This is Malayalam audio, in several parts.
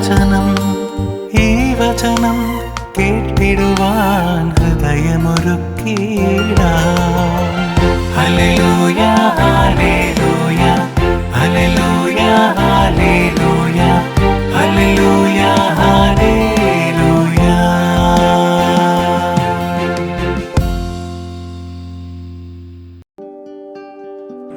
വചനം ഈ വചനം കേട്ടിടുവാൻ ഹൃദയമൊരുക്കി ഹല്ലേലൂയ സ്ഥിതി ആയിക്കട്ടെ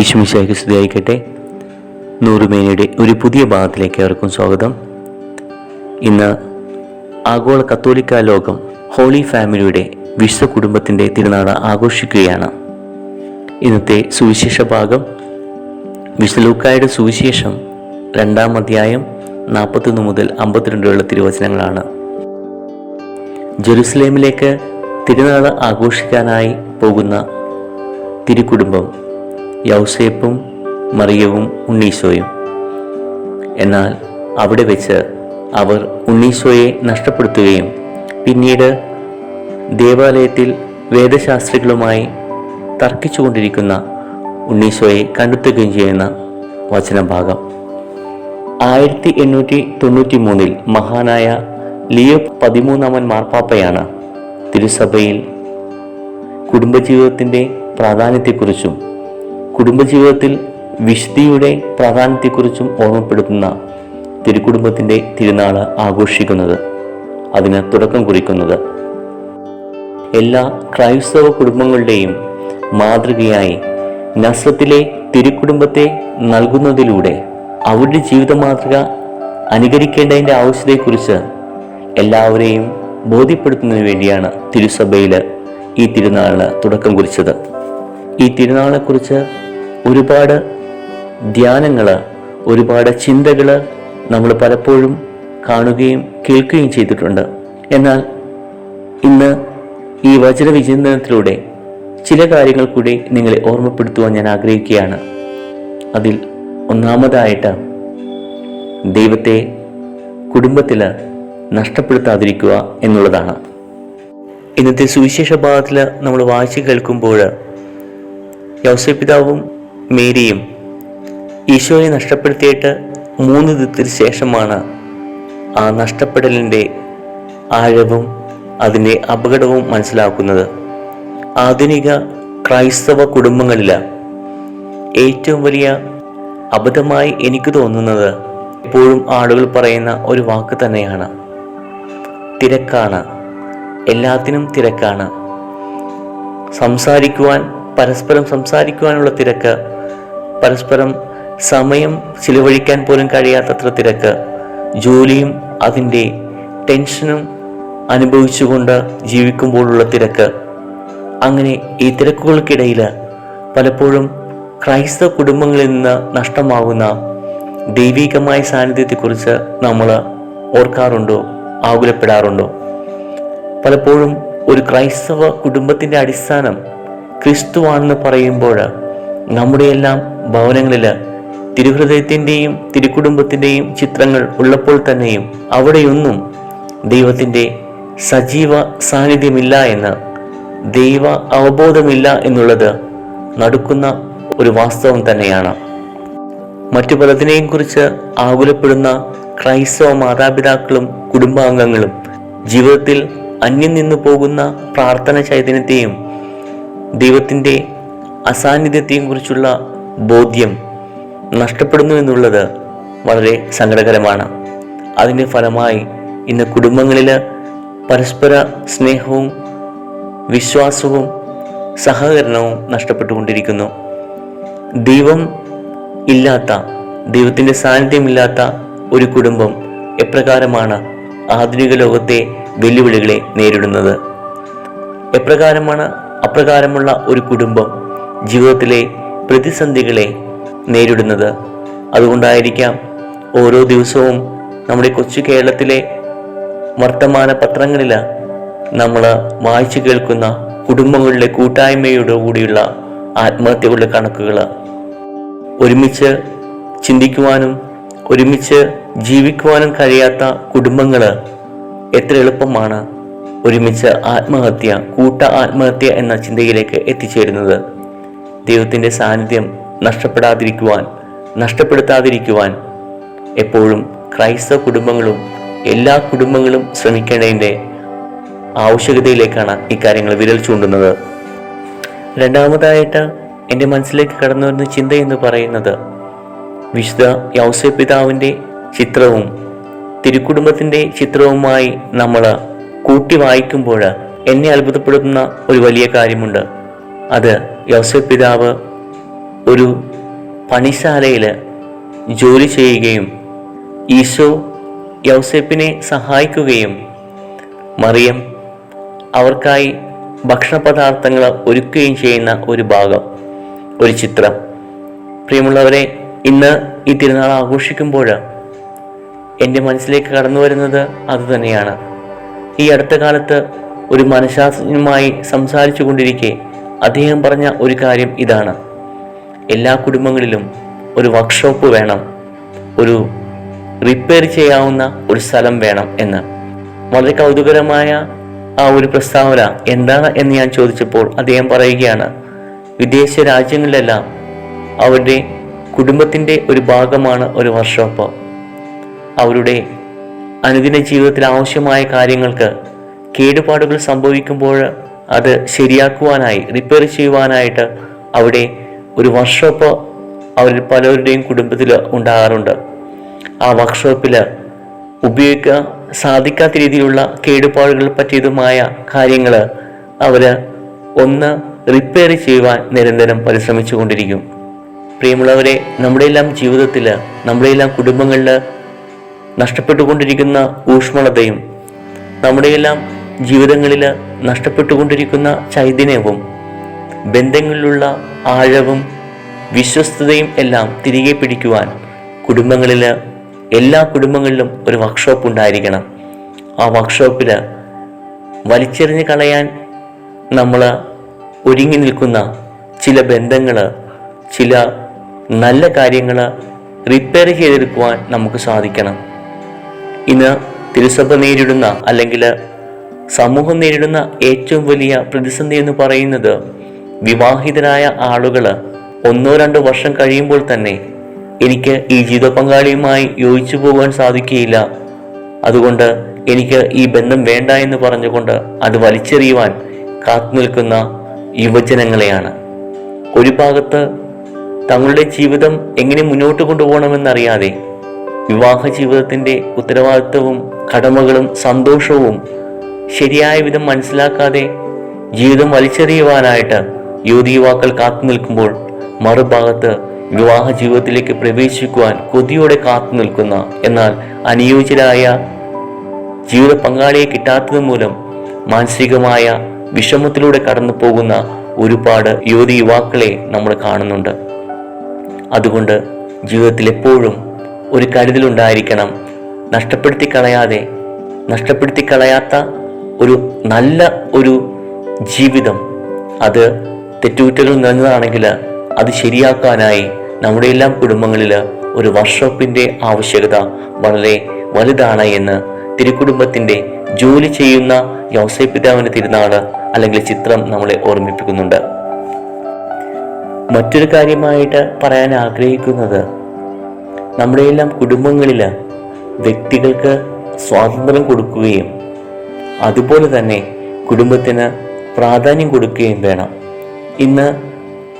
ഈശ്വമിശായിക്ക് സ്തുതിയായിക്കട്ടെ. നൂറുമേനയുടെ ഒരു പുതിയ ഭാഗത്തിലേക്ക് അവർക്കും സ്വാഗതം. ഇന്ന് ആഗോള കത്തോലിക്ക ലോകം ഹോളി ഫാമിലിയുടെ വിശ്വ കുടുംബത്തിന്റെ തിരുനാൾ ആഘോഷിക്കുകയാണ്. ഇന്നത്തെ സുവിശേഷ ഭാഗം വിശ്വലൂക്കായുടെ സുവിശേഷം രണ്ടാം അധ്യായം നാൽപ്പത്തൊന്ന് മുതൽ അമ്പത്തിരണ്ട് വരെയുള്ള തിരുവചനങ്ങളാണ്. ജെറുസലേമിലേക്ക് തിരുനാൾ ആഘോഷിക്കാനായി പോകുന്ന തിരുക്കുടുംബം യൗസേപ്പും മറിയവും ഉണ്ണീശോയും. എന്നാൽ അവിടെ വെച്ച് അവർ ഉണ്ണീശോയെ നഷ്ടപ്പെടുത്തുകയും പിന്നീട് ദേവാലയത്തിൽ വേദശാസ്ത്രികളുമായി തർക്കിച്ചുകൊണ്ടിരിക്കുന്ന ഉണ്ണീശോയെ കണ്ടെത്തുകയും ചെയ്യുന്ന വചനഭാഗം. ആയിരത്തി എണ്ണൂറ്റി തൊണ്ണൂറ്റി മൂന്നിൽ മഹാനായ ലിയോ പതിമൂന്നാമൻ മാർപ്പാപ്പയാണ് തിരുസഭയിൽ കുടുംബജീവിതത്തിന്റെ പ്രാധാന്യത്തെക്കുറിച്ചും കുടുംബജീവിതത്തിൽ വിശുദ്ധിയുടെ പ്രാധാന്യത്തെക്കുറിച്ചും ഓർമ്മപ്പെടുത്തുന്ന തിരുക്കുടുംബത്തിന്റെ തിരുനാൾ ആഘോഷിക്കുന്നത് അതിന് തുടക്കം കുറിക്കുന്നത്. എല്ലാ ക്രൈസ്തവ കുടുംബങ്ങളുടെയും മാതൃകയായി നസ്രത്തിലെ തിരുക്കുടുംബത്തെ നൽകുന്നതിലൂടെ അവരുടെ ജീവിത മാതൃക അനുകരിക്കേണ്ടതിന്റെ ആവശ്യത്തെക്കുറിച്ച് എല്ലാവരെയും ബോധ്യപ്പെടുത്തുന്നതിന് വേണ്ടിയാണ് തിരുസഭയിൽ ഈ തിരുനാളിന് തുടക്കം കുറിച്ചത്. ഈ തിരുനാളെക്കുറിച്ച് ഒരുപാട് ധ്യാനങ്ങൾ ഒരുപാട് ചിന്തകൾ നമ്മൾ പലപ്പോഴും കാണുകയും കേൾക്കുകയും ചെയ്തിട്ടുണ്ട്. എന്നാൽ ഇന്ന് ഈ വചനവിചിന്തനത്തിലൂടെ ചില കാര്യങ്ങൾ കൂടി നിങ്ങളെ ഓർമ്മപ്പെടുത്തുവാൻ ഞാൻ ആഗ്രഹിക്കുകയാണ്. അതിൽ ഒന്നാമതായിട്ട് ദൈവത്തെ കുടുംബത്തിൽ നഷ്ടപ്പെടുത്താതിരിക്കുക എന്നുള്ളതാണ്. ഇന്നത്തെ സുവിശേഷ ഭാഗത്തിൽ നമ്മൾ വായിച്ചു കേൾക്കുമ്പോൾ യൗസപിതാവും മേരിയും ഈശോയെ നഷ്ടപ്പെടുത്തിയിട്ട് മൂന്ന് ദിത്തിന് ശേഷമാണ് ആ നഷ്ടപ്പെടലിന്റെ ആഴവും അതിന്റെ അപകടവും മനസ്സിലാക്കുന്നത്. ആധുനിക ക്രൈസ്തവ കുടുംബങ്ങളിൽ ഏറ്റവും വലിയ അബദ്ധമായി എനിക്ക് തോന്നുന്നത് എപ്പോഴും ആളുകൾ പറയുന്ന ഒരു വാക്ക് തന്നെയാണ്. തിരക്കാണ്. എല്ലാത്തിനും തിരക്കാണ്. സംസാരിക്കുവാൻ പരസ്പരം സംസാരിക്കുവാനുള്ള തിരക്ക് പരസ്പരം സമയം ചിലവഴിക്കാൻ പോലും കഴിയാത്തത്ര തിരക്ക്. ജോലിയും അതിന്റെ ടെൻഷനും അനുഭവിച്ചുകൊണ്ട് ജീവിക്കുമ്പോഴുള്ള തിരക്ക്. അങ്ങനെ ഈ തിരക്കുകൾക്കിടയിൽ പലപ്പോഴും ക്രൈസ്തവ കുടുംബങ്ങളിൽ നിന്ന് നഷ്ടമാകുന്ന ദൈവികമായ സാന്നിധ്യത്തെക്കുറിച്ച് നമ്മൾ ഓർക്കാറുണ്ടോ? ആകുലപ്പെടാറുണ്ടോ? പലപ്പോഴും ഒരു ക്രൈസ്തവ കുടുംബത്തിന്റെ അടിസ്ഥാനം ക്രിസ്തുവാണെന്ന് പറയുമ്പോൾ നമ്മുടെയെല്ലാം ഭവനങ്ങളിൽ തിരുഹൃദയത്തിന്റെയും തിരുക്കുടുംബത്തിന്റെയും ചിത്രങ്ങൾ ഉള്ളപ്പോൾ തന്നെയും അവിടെയൊന്നും ദൈവത്തിന്റെ സജീവ സാന്നിധ്യമില്ല എന്ന് ദൈവ അവബോധമില്ല എന്നുള്ളത് നടുക്കുന്ന ഒരു വാസ്തവം തന്നെയാണ്. മറ്റു പലതിനെയും കുറിച്ച് ആകുലപ്പെടുന്ന ക്രൈസ്തവ മാതാപിതാക്കളും കുടുംബാംഗങ്ങളും ജീവിതത്തിൽ അന്യം നിന്നു പോകുന്ന പ്രാർത്ഥന ചൈതന്യത്തെയും ദൈവത്തിന്റെ അസാന്നിധ്യത്തെയും കുറിച്ചുള്ള ബോധ്യം നഷ്ടപ്പെടുന്നു എന്നുള്ളത് വളരെ സങ്കടകരമാണ്. അതിന്റെ ഫലമായി ഇന്ന് കുടുംബങ്ങളിൽ പരസ്പര സ്നേഹവും വിശ്വാസവും സഹകരണവും നഷ്ടപ്പെട്ടുകൊണ്ടിരിക്കുന്നു. ദൈവം ഇല്ലാത്ത ദൈവത്തിന്റെ സാന്നിധ്യമില്ലാത്ത ഒരു കുടുംബം എപ്രകാരമാണ് ആധുനിക ലോകത്തെ വെല്ലുവിളികളെ നേരിടുന്നത്? എപ്രകാരമാണ് അപ്രകാരമുള്ള ഒരു കുടുംബം ജീവിതത്തിലെ പ്രതിസന്ധികളെ നേരിടുന്നത്. അതുകൊണ്ടായിരിക്കാം ഓരോ ദിവസവും നമ്മുടെ കൊച്ചു കേരളത്തിലെ വർത്തമാന പത്രങ്ങളിൽ നമ്മൾ വായിച്ചു കേൾക്കുന്ന കുടുംബങ്ങളുടെ കൂട്ടായ്മയോട് കൂടിയുള്ള ആത്മഹത്യകളുടെ കണക്കുകൾ ഒരുമിച്ച് ചിന്തിക്കുവാനും ഒരുമിച്ച് ജീവിക്കുവാനും കഴിയാത്ത കുടുംബങ്ങൾ എത്ര എളുപ്പമാണ് ഒരുമിച്ച് ആത്മഹത്യ കൂട്ട ആത്മഹത്യ എന്ന ചിന്തയിലേക്ക് എത്തിച്ചേരുന്നത്. ദൈവത്തിന്റെ സാന്നിധ്യം നഷ്ടപ്പെടാതിരിക്കുവാൻ നഷ്ടപ്പെടുത്താതിരിക്കുവാൻ എപ്പോഴും ക്രൈസ്തവ കുടുംബങ്ങളും എല്ലാ കുടുംബങ്ങളും ശ്രമിക്കേണ്ടതിന്റെ ആവശ്യകതയിലേക്കാണ് ഇക്കാര്യങ്ങൾ വിരൽ ചൂണ്ടുന്നത്. രണ്ടാമതായിട്ട് എന്റെ മനസ്സിലേക്ക് കടന്നു വരുന്ന ചിന്ത എന്ന് പറയുന്നത് വിശുദ്ധ യൗസ പിതാവിന്റെ ചിത്രവും തിരുക്കുടുംബത്തിന്റെ ചിത്രവുമായി നമ്മൾ കൂട്ടി വായിക്കുമ്പോൾ എന്നെ അത്ഭുതപ്പെടുത്തുന്ന ഒരു വലിയ കാര്യമുണ്ട്. അത് യൗസ പിതാവ് ഒരു പണിശാലയിൽ ജോലി ചെയ്യുകയും ഈശോ യൗസേപ്പിനെ സഹായിക്കുകയും മറിയം അവർക്കായി ഭക്ഷണപദാർത്ഥങ്ങൾ ഒരുക്കുകയും ചെയ്യുന്ന ഒരു ഭാഗം ഒരു ചിത്രം. പ്രിയമുള്ളവരെ ഇന്ന് ഈ തിരുനാൾ ആഘോഷിക്കുമ്പോൾ എന്റെ മനസ്സിലേക്ക് കടന്നു വരുന്നത് അതുതന്നെയാണ് ഈ അടുത്ത കാലത്ത് ഒരു മനഃശാസ്ത്രജ്ഞനുമായി സംസാരിച്ചു കൊണ്ടിരിക്കെ അദ്ദേഹം പറഞ്ഞ ഒരു കാര്യം ഇതാണ്. എല്ലാ കുടുംബങ്ങളിലും ഒരു വർക്ക്ഷോപ്പ് വേണം. ഒരു റിപ്പയർ ചെയ്യാവുന്ന ഒരു സ്ഥലം വേണം എന്ന്. വളരെ കൗതുകരമായ ആ ഒരു പ്രസ്താവന എന്താണ് എന്ന് ഞാൻ ചോദിച്ചപ്പോൾ അദ്ദേഹം പറയുകയാണ് വിദേശ രാജ്യങ്ങളിലെല്ലാം അവരുടെ കുടുംബത്തിന്റെ ഒരു ഭാഗമാണ് ഒരു വർക്ക്ഷോപ്പ് അവരുടെ അനുദിന ജീവിതത്തിൽ ആവശ്യമായ കാര്യങ്ങൾക്ക് കേടുപാടുകൾ സംഭവിക്കുമ്പോൾ അത് ശരിയാക്കുവാനായി റിപ്പയർ ചെയ്യുവാനായിട്ട് അവിടെ ഒരു വർക്ക്ഷോപ്പ് അവരിൽ പലരുടെയും കുടുംബത്തിൽ ഉണ്ടാകാറുണ്ട്. ആ വർക്ക്ഷോപ്പിൽ ഉപയോഗിക്കാൻ സാധിക്കാത്ത രീതിയിലുള്ള കേടുപാടുകൾ പറ്റിയതുമായ കാര്യങ്ങൾ അവർ ഒന്ന് റിപ്പയർ ചെയ്യുവാൻ നിരന്തരം പരിശ്രമിച്ചു കൊണ്ടിരിക്കും. പ്രിയമുള്ളവരെ നമ്മുടെ എല്ലാം ജീവിതത്തിൽ നമ്മുടെ എല്ലാം കുടുംബങ്ങളിൽ നഷ്ടപ്പെട്ടുകൊണ്ടിരിക്കുന്ന ഊഷ്മളതയും നമ്മുടെയെല്ലാം ജീവിതങ്ങളിൽ നഷ്ടപ്പെട്ടുകൊണ്ടിരിക്കുന്ന ചൈതന്യവും ബന്ധങ്ങളിലുള്ള ആഴവും വിശ്വസ്തതയും എല്ലാം തിരികെ പിടിക്കുവാൻ കുടുംബങ്ങളിൽ എല്ലാ കുടുംബങ്ങളിലും ഒരു വർക്ക്ഷോപ്പ് ഉണ്ടായിരിക്കണം. ആ വർക്ക്ഷോപ്പിൽ വലിച്ചെറിഞ്ഞ് കളയാൻ നമ്മൾ ഒരുങ്ങി നിൽക്കുന്ന ചില ബന്ധങ്ങൾ ചില നല്ല കാര്യങ്ങൾ റിപ്പയർ ചെയ്തെടുക്കുവാൻ നമുക്ക് സാധിക്കണം. ഇന്ന് തിരുസഭ നേരിടുന്ന അല്ലെങ്കിൽ സമൂഹം നേരിടുന്ന ഏറ്റവും വലിയ പ്രതിസന്ധി എന്ന് പറയുന്നത് വിവാഹിതരായ ആളുകൾ ഒന്നോ രണ്ടോ വർഷം കഴിയുമ്പോൾ തന്നെ എനിക്ക് ഈ ജീവിത പങ്കാളിയുമായി യോജിച്ചു പോകാൻ സാധിക്കുകയില്ല. അതുകൊണ്ട് എനിക്ക് ഈ ബന്ധം വേണ്ട എന്ന് പറഞ്ഞുകൊണ്ട് അത് വലിച്ചെറിയുവാൻ കാത്തു നിൽക്കുന്ന യുവജനങ്ങളെയാണ്. ഒരു ഭാഗത്ത് തങ്ങളുടെ ജീവിതം എങ്ങനെ മുന്നോട്ട് കൊണ്ടുപോകണമെന്നറിയാതെ വിവാഹ ജീവിതത്തിന്റെ ഉത്തരവാദിത്വവും കടമകളും സന്തോഷവും ശരിയായ വിധം മനസ്സിലാക്കാതെ ജീവിതം വലിച്ചെറിയുവാനായിട്ട് യുവതി യുവാക്കൾ കാത്തു നിൽക്കുമ്പോൾ മറുഭാഗത്ത് വിവാഹ ജീവിതത്തിലേക്ക് പ്രവേശിക്കുവാൻ കൊതിയോടെ കാത്തു നിൽക്കുന്ന എന്നാൽ അനുയോജ്യരായ ജീവിത പങ്കാളിയെ കിട്ടാത്തത് മൂലം മാനസികമായ വിഷമത്തിലൂടെ കടന്നു പോകുന്ന ഒരുപാട് യുവതി യുവാക്കളെ നമ്മൾ കാണുന്നുണ്ട്. അതുകൊണ്ട് ജീവിതത്തിൽ എപ്പോഴും ഒരു കരുതലുണ്ടായിരിക്കണം. നഷ്ടപ്പെടുത്തി കളയാതെ നഷ്ടപ്പെടുത്തി കളയാത്ത ഒരു നല്ല ഒരു ജീവിതം. അത് തെറ്റുകുറ്റകൾ നിറഞ്ഞതാണെങ്കിൽ അത് ശരിയാക്കാനായി നമ്മുടെ എല്ലാം കുടുംബങ്ങളിൽ ഒരു വർക്ക്ഷോപ്പിന്റെ ആവശ്യകത വളരെ വലുതാണ് എന്ന് തിരുക്കുടുംബത്തിന്റെ ജോലി ചെയ്യുന്ന യോസൈപിതാവിന്റെ തിരുനാൾ അല്ലെങ്കിൽ ചിത്രം നമ്മളെ ഓർമ്മിപ്പിക്കുന്നുണ്ട്. മറ്റൊരു കാര്യമായിട്ട് പറയാൻ ആഗ്രഹിക്കുന്നത് നമ്മുടെ എല്ലാം കുടുംബങ്ങളിൽ വ്യക്തികൾക്ക് സ്വാതന്ത്ര്യം കൊടുക്കുകയും അതുപോലെ തന്നെ കുടുംബത്തിന് പ്രാധാന്യം കൊടുക്കുകയും വേണം. ഇന്ന്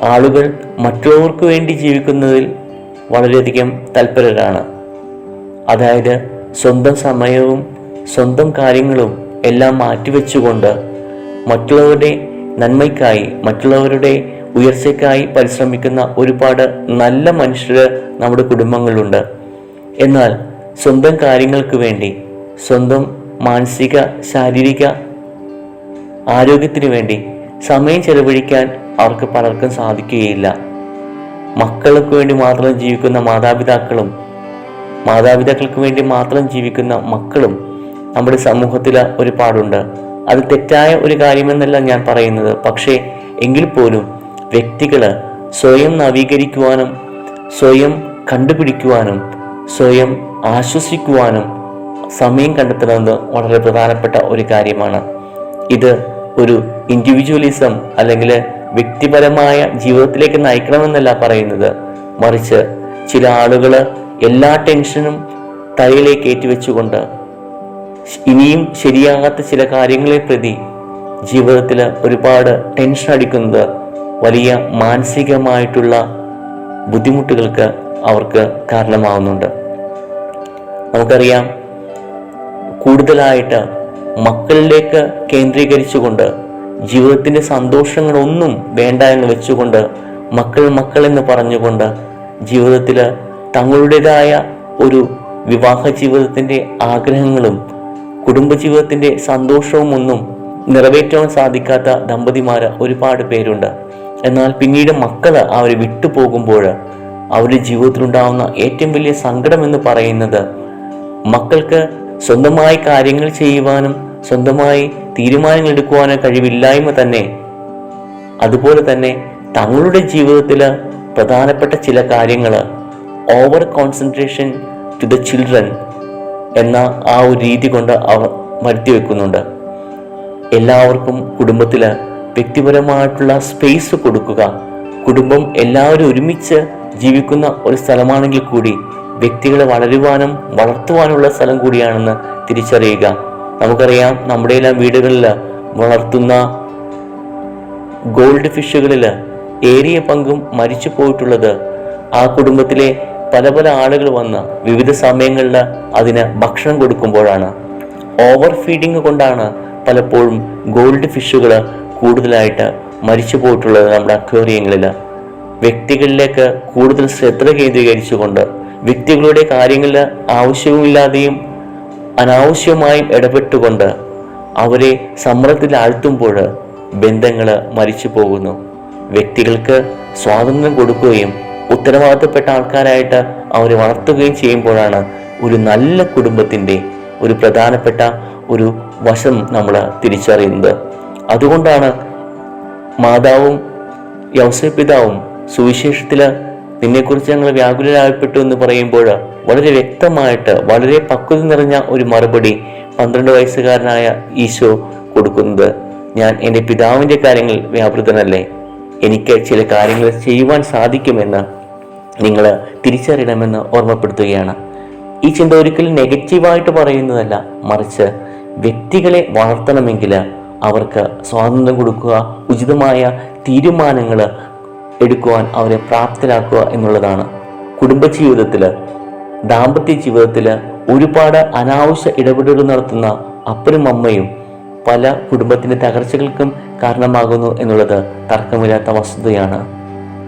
ആളുകൾ മറ്റുള്ളവർക്ക് വേണ്ടി ജീവിക്കുന്നതിൽ വളരെയധികം തൽപരരാണ്. അതായത് സ്വന്തം സമയവും സ്വന്തം കാര്യങ്ങളും എല്ലാം മാറ്റിവെച്ചുകൊണ്ട് മറ്റുള്ളവരുടെ നന്മയ്ക്കായി മറ്റുള്ളവരുടെ ഉയർച്ചയ്ക്കായി പരിശ്രമിക്കുന്ന ഒരുപാട് നല്ല മനുഷ്യർ നമ്മുടെ കുടുംബങ്ങളുണ്ട് എന്നാൽ സ്വന്തം കാര്യങ്ങൾക്ക് വേണ്ടി സ്വന്തം മാനസിക ശാരീരിക ആരോഗ്യത്തിന് വേണ്ടി സമയം ചെലവഴിക്കാൻ അവർക്ക് പലർക്കും സാധിക്കുകയില്ല. മക്കൾക്ക് വേണ്ടി മാത്രം ജീവിക്കുന്ന മാതാപിതാക്കളും മാതാപിതാക്കൾക്ക് വേണ്ടി മാത്രം ജീവിക്കുന്ന മക്കളും നമ്മുടെ സമൂഹത്തിൽ ഒരുപാടുണ്ട്. അത് തെറ്റായ ഒരു കാര്യമെന്നല്ല ഞാൻ പറയുന്നത്. പക്ഷേ എങ്കിൽ പോലും വ്യക്തികൾ സ്വയം നവീകരിക്കുവാനും സ്വയം കണ്ടുപിടിക്കുവാനും സ്വയം ആശ്വസിക്കുവാനും സമയം കണ്ടെത്തുന്നത് വളരെ പ്രധാനപ്പെട്ട ഒരു കാര്യമാണ്. ഇത് ഒരു ഇൻഡിവിജ്വലിസം അല്ലെങ്കിൽ വ്യക്തിപരമായ ജീവിതത്തിലേക്ക് നയിക്കണമെന്നല്ല പറയുന്നത്. മറിച്ച് ചില ആളുകൾ എല്ലാ ടെൻഷനും തലയിലേക്ക് ഏറ്റുവെച്ചുകൊണ്ട് ഇനിയും ശരിയാകാത്ത ചില കാര്യങ്ങളെ പ്രതി ജീവിതത്തിൽ ഒരുപാട് ടെൻഷൻ അടിക്കുന്നത് വലിയ മാനസികമായിട്ടുള്ള ബുദ്ധിമുട്ടുകൾക്ക് അവർക്ക് കാരണമാവുന്നുണ്ട്. നമുക്കറിയാം കൂടുതലായിട്ട് മക്കളിലേക്ക് കേന്ദ്രീകരിച്ചുകൊണ്ട് ജീവിതത്തിന്റെ സന്തോഷങ്ങളൊന്നും വേണ്ട എന്ന് വെച്ചുകൊണ്ട് മക്കൾ എന്ന് പറഞ്ഞുകൊണ്ട് ജീവിതത്തിൽ തങ്ങളുടേതായ ഒരു വിവാഹ ജീവിതത്തിന്റെ ആഗ്രഹങ്ങളും കുടുംബജീവിതത്തിന്റെ സന്തോഷവും ഒന്നും നിറവേറ്റാൻ സാധിക്കാത്ത ദമ്പതിമാർ ഒരുപാട് പേരുണ്ട്. എന്നാൽ പിന്നീട് മക്കൾ അവരെ വിട്ടുപോകുമ്പോൾ അവരുടെ ജീവിതത്തിലുണ്ടാവുന്ന ഏറ്റവും വലിയ സങ്കടം എന്ന് പറയുന്നത് മക്കൾക്ക് സ്വന്തമായി കാര്യങ്ങൾ ചെയ്യുവാനും സ്വന്തമായി തീരുമാനങ്ങൾ എടുക്കുവാനും കഴിവില്ലായ്മ തന്നെ. അതുപോലെ തന്നെ തങ്ങളുടെ ജീവിതത്തിൽ പ്രധാനപ്പെട്ട ചില കാര്യങ്ങൾ over concentration to the children എന്ന ആ ഒരു രീതി കൊണ്ട് അവർ വരുത്തി വെക്കുന്നുണ്ട്. എല്ലാവർക്കും കുടുംബത്തിൽ വ്യക്തിപരമായിട്ടുള്ള സ്പേസ് കൊടുക്കുക. കുടുംബം എല്ലാവരും ഒരുമിച്ച് ജീവിക്കുന്ന ഒരു സ്ഥലമാണെങ്കിൽ കൂടി വ്യക്തികളെ വളരുവാനും വളർത്തുവാനുള്ള സ്ഥലം കൂടിയാണെന്ന് തിരിച്ചറിയുക. നമുക്കറിയാം നമ്മുടെ എല്ലാം വീടുകളിൽ വളർത്തുന്ന ഗോൾഡ് ഫിഷുകളിൽ ഏറിയ പങ്കും മരിച്ചു പോയിട്ടുള്ളത് ആ കുടുംബത്തിലെ പല പല ആളുകൾ വന്ന് വിവിധ സമയങ്ങളിൽ അതിന് ഭക്ഷണം കൊടുക്കുമ്പോഴാണ്. ഓവർ ഫീഡിങ് കൊണ്ടാണ് പലപ്പോഴും ഗോൾഡ് ഫിഷുകൾ കൂടുതലായിട്ട് മരിച്ചു പോയിട്ടുള്ളത് നമ്മുടെ അക്വേറിയങ്ങളിൽ. വ്യക്തികളിലേക്ക് കൂടുതൽ ശ്രദ്ധ കേന്ദ്രീകരിച്ചുകൊണ്ട് വ്യക്തികളുടെ കാര്യങ്ങളിൽ ആവശ്യവുമില്ലാതെയും അനാവശ്യമായും ഇടപെട്ടുകൊണ്ട് അവരെ സമ്മർദ്ദത്തിൽ ആഴ്ത്തുമ്പോൾ ബന്ധങ്ങൾ മരിച്ചു പോകുന്നു. വ്യക്തികൾക്ക് സ്വാതന്ത്ര്യം കൊടുക്കുകയും ഉത്തരവാദിത്തപ്പെട്ട ആൾക്കാരായിട്ട് അവരെ വളർത്തുകയും ചെയ്യുമ്പോഴാണ് ഒരു നല്ല കുടുംബത്തിന്റെ ഒരു പ്രധാനപ്പെട്ട ഒരു വശം നമ്മൾ തിരിച്ചറിയുന്നത്. അതുകൊണ്ടാണ് മാതാവും യൗസപിതാവും സുവിശേഷത്തിൽ നിന്നെക്കുറിച്ച് ഞങ്ങൾ വ്യാകുലരായപ്പെട്ടു എന്ന് പറയുമ്പോൾ വളരെ വ്യക്തമായിട്ട് വളരെ പക്വത നിറഞ്ഞ ഒരു മറുപടി പന്ത്രണ്ട് വയസ്സുകാരനായ ഈശോ കൊടുക്കുന്നത്. ഞാൻ എന്റെ പിതാവിന്റെ കാര്യങ്ങൾ വ്യാപൃതനല്ലേ? എനിക്ക് ചില കാര്യങ്ങൾ ചെയ്യുവാൻ സാധിക്കുമെന്ന് നിങ്ങൾ തിരിച്ചറിയണമെന്ന് ഓർമ്മപ്പെടുത്തുകയാണ്. ഈ ചിന്ത ഒരിക്കലും നെഗറ്റീവായിട്ട് പറയുന്നതല്ല മറിച്ച് വ്യക്തികളെ വളർത്തണമെങ്കിൽ അവർക്ക് സ്വാതന്ത്ര്യം കൊടുക്കുക ഉചിതമായ തീരുമാനങ്ങൾ എടുക്കുവാൻ അവരെ പ്രാപ്തരാക്കുക എന്നുള്ളതാണ്. കുടുംബ കുടുംബജീവിതത്തിൽ ദാമ്പത്യ ജീവിതത്തിൽ ഒരുപാട് അനാവശ്യ ഇടപെടലുകൾ നടത്തുന്ന അപ്പനും അമ്മയും പല കുടുംബത്തിന്റെ തകർച്ചകൾക്കും കാരണമാകുന്നു എന്നുള്ളത് തർക്കമില്ലാത്ത വസ്തുതയാണ്.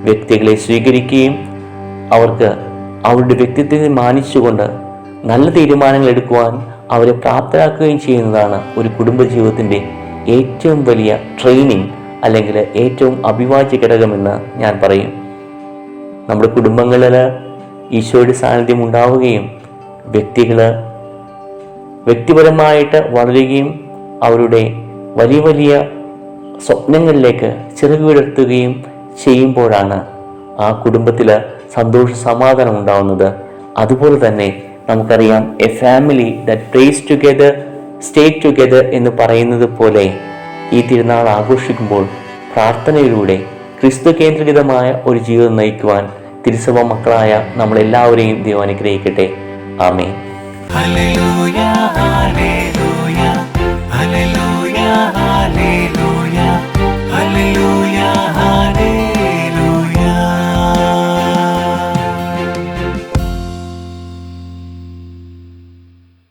വ്യക്തികളെ സ്വീകരിക്കുകയും അവർക്ക് അവരുടെ വ്യക്തിത്വത്തെ മാനിച്ചുകൊണ്ട് നല്ല തീരുമാനങ്ങൾ എടുക്കുവാൻ അവരെ പ്രാപ്തരാക്കുകയും ചെയ്യുന്നതാണ് ഒരു കുടുംബജീവിതത്തിന്റെ ഏറ്റവും വലിയ ട്രെയിനിങ് അല്ലെങ്കിൽ ഏറ്റവും അഭിവാജ്യ ഘടകമെന്ന് ഞാൻ പറയും. നമ്മുടെ കുടുംബങ്ങളിൽ ഈശോയുടെ സാന്നിധ്യം ഉണ്ടാവുകയും വ്യക്തികൾ വ്യക്തിപരമായിട്ട് വളരുകയും അവരുടെ വലിയ വലിയ സ്വപ്നങ്ങളിലേക്ക് ചിറക് വിടർത്തുകയും ചെയ്യുമ്പോഴാണ് ആ കുടുംബത്തിൽ സന്തോഷ സമാധാനം ഉണ്ടാവുന്നത്. അതുപോലെ തന്നെ നമുക്കറിയാം a family that prays together stay together എന്ന് പറയുന്നത് പോലെ ഈ തിരുനാൾ ആഘോഷിക്കുമ്പോൾ പ്രാർത്ഥനയിലൂടെ ക്രിസ്തു കേന്ദ്രീകൃതമായ ഒരു ജീവിതം നയിക്കുവാൻ തിരുസഭ മക്കളായ നമ്മളെല്ലാവരെയും ദൈവം അനുഗ്രഹിക്കട്ടെ ആമേ ഹല്ലേലൂയ hallelujah, hallelujah.